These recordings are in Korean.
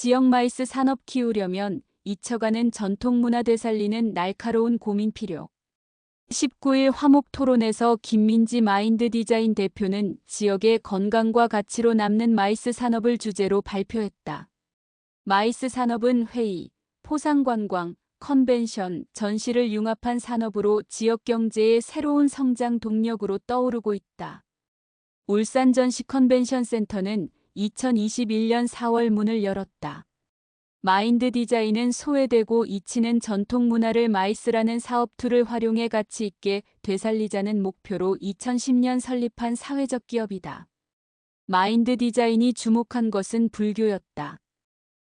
지역 마이스 산업 키우려면 잊혀가는 전통 문화 되살리는 날카로운 고민 필요. 19일 화목 토론에서 김민지 마인드 디자인 대표는 지역의 건강과 가치로 남는 마이스 산업을 주제로 발표했다. 마이스 산업은 회의, 포상 관광, 컨벤션, 전시를 융합한 산업으로 지역 경제의 새로운 성장 동력으로 떠오르고 있다. 울산 전시 컨벤션 센터는 2021년 4월 문을 열었다. 마인드 디자인은 소외되고 잊히는 전통 문화를 마이스라는 사업 툴을 활용해 가치 있게 되살리자는 목표로 2010년 설립한 사회적 기업이다. 마인드 디자인이 주목한 것은 불교였다.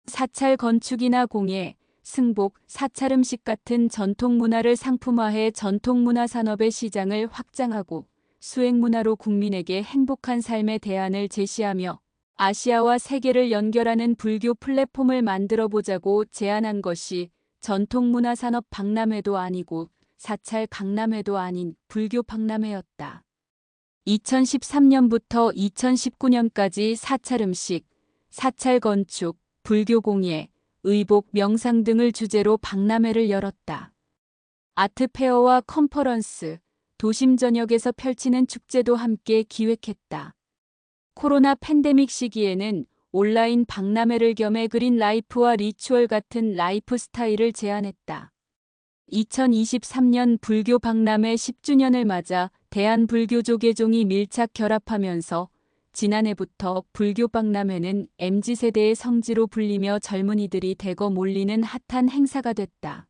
사찰 건축이나 공예, 승복, 사찰 음식 같은 전통 문화를 상품화해 전통 문화 산업의 시장을 확장하고 수행 문화로 국민에게 행복한 삶의 대안을 제시하며 아시아와 세계를 연결하는 불교 플랫폼을 만들어 보자고 제안한 것이 전통문화 산업 박람회도 아니고 사찰 강남회도 아닌 불교 박람회였다. 2013년부터 2019년까지 사찰 음식, 사찰 건축, 불교 공예, 의복, 명상 등을 주제로 박람회를 열었다. 아트 페어와 컨퍼런스, 도심 전역에서 펼치는 축제도 함께 기획했다. 코로나 팬데믹 시기에는 온라인 박람회를 겸해 그린 라이프와 리추얼 같은 라이프 스타일을 제안했다. 2023년 불교 박람회 10주년을 맞아 대한불교조계종이 밀착 결합하면서 지난해부터 불교 박람회는 MZ세대의 성지로 불리며 젊은이들이 대거 몰리는 핫한 행사가 됐다.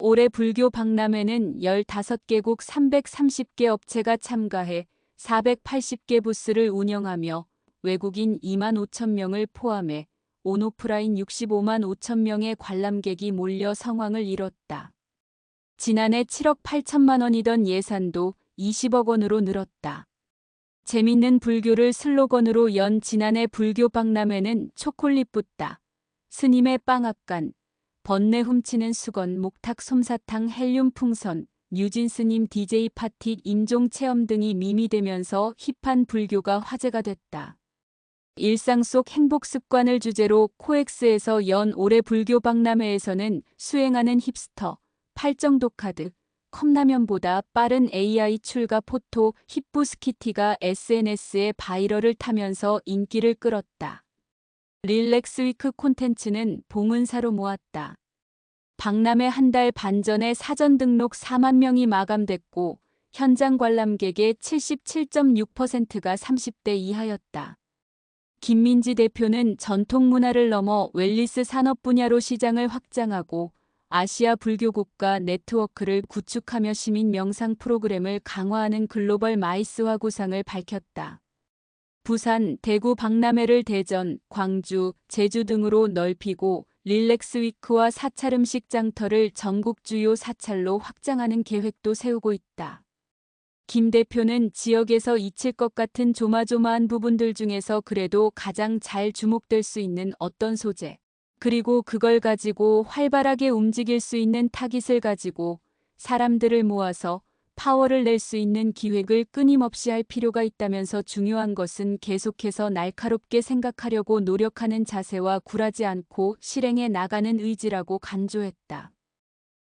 올해 불교 박람회는 15개국 330개 업체가 참가해 480개 부스를 운영하며 외국인 2만 5천 명을 포함해 온오프라인 65만 5천 명의 관람객이 몰려 성황을 이뤘다. 지난해 7억 8천만 원이던 예산도 20억 원으로 늘었다. 재밌는 불교를 슬로건으로 연 지난해 불교 박람회는 초콜릿 붓다, 스님의 빵압간, 번뇌 훔치는 수건 목탁 솜사탕 헬륨 풍선, 뉴진 스님 DJ 파티 인종 체험 등이 미미되면서 힙한 불교가 화제가 됐다. 일상 속 행복 습관을 주제로 코엑스에서 연 올해 불교 박람회에서는 수행하는 힙스터, 팔정도 카드, 컵라면보다 빠른 AI 출가 포토 힙부스키티가 SNS에 바이럴을 타면서 인기를 끌었다. 릴렉스 위크 콘텐츠는 봉은사로 모았다. 박람회 한 달 반 전에 사전 등록 4만 명이 마감됐고 현장 관람객의 77.6%가 30대 이하였다. 김민지 대표는 전통 문화를 넘어 웰리스 산업 분야로 시장을 확장하고 아시아 불교 국가 네트워크를 구축하며 시민 명상 프로그램을 강화하는 글로벌 마이스화 구상을 밝혔다. 부산, 대구 박람회를 대전, 광주, 제주 등으로 넓히고 릴렉스 위크와 사찰 음식 장터를 전국 주요 사찰로 확장하는 계획도 세우고 있다. 김 대표는 지역에서 잊힐 것 같은 조마조마한 부분들 중에서 그래도 가장 잘 주목될 수 있는 어떤 소재, 그리고 그걸 가지고 활발하게 움직일 수 있는 타깃을 가지고 사람들을 모아서 파워를 낼 수 있는 기획을 끊임없이 할 필요가 있다면서 중요한 것은 계속해서 날카롭게 생각하려고 노력하는 자세와 굴하지 않고 실행해 나가는 의지라고 간조했다.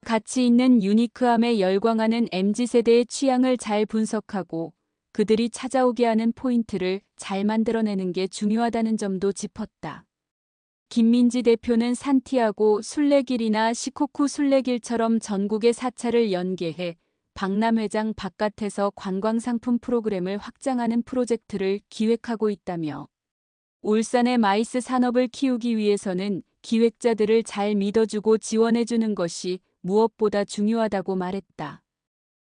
가치 있는 유니크함에 열광하는 MZ세대의 취향을 잘 분석하고 그들이 찾아오게 하는 포인트를 잘 만들어내는 게 중요하다는 점도 짚었다. 김민지 대표는 산티아고 순례길이나 시코쿠 순례길처럼 전국의 사찰을 연계해 박람회장 바깥에서 관광상품 프로그램을 확장하는 프로젝트를 기획하고 있다며 울산의 마이스 산업을 키우기 위해서는 기획자들을 잘 믿어주고 지원해주는 것이 무엇보다 중요하다고 말했다.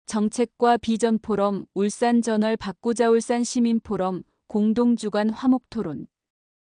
정책과 비전 포럼, 울산 저널 바꾸자 울산 시민 포럼, 공동주간 화목토론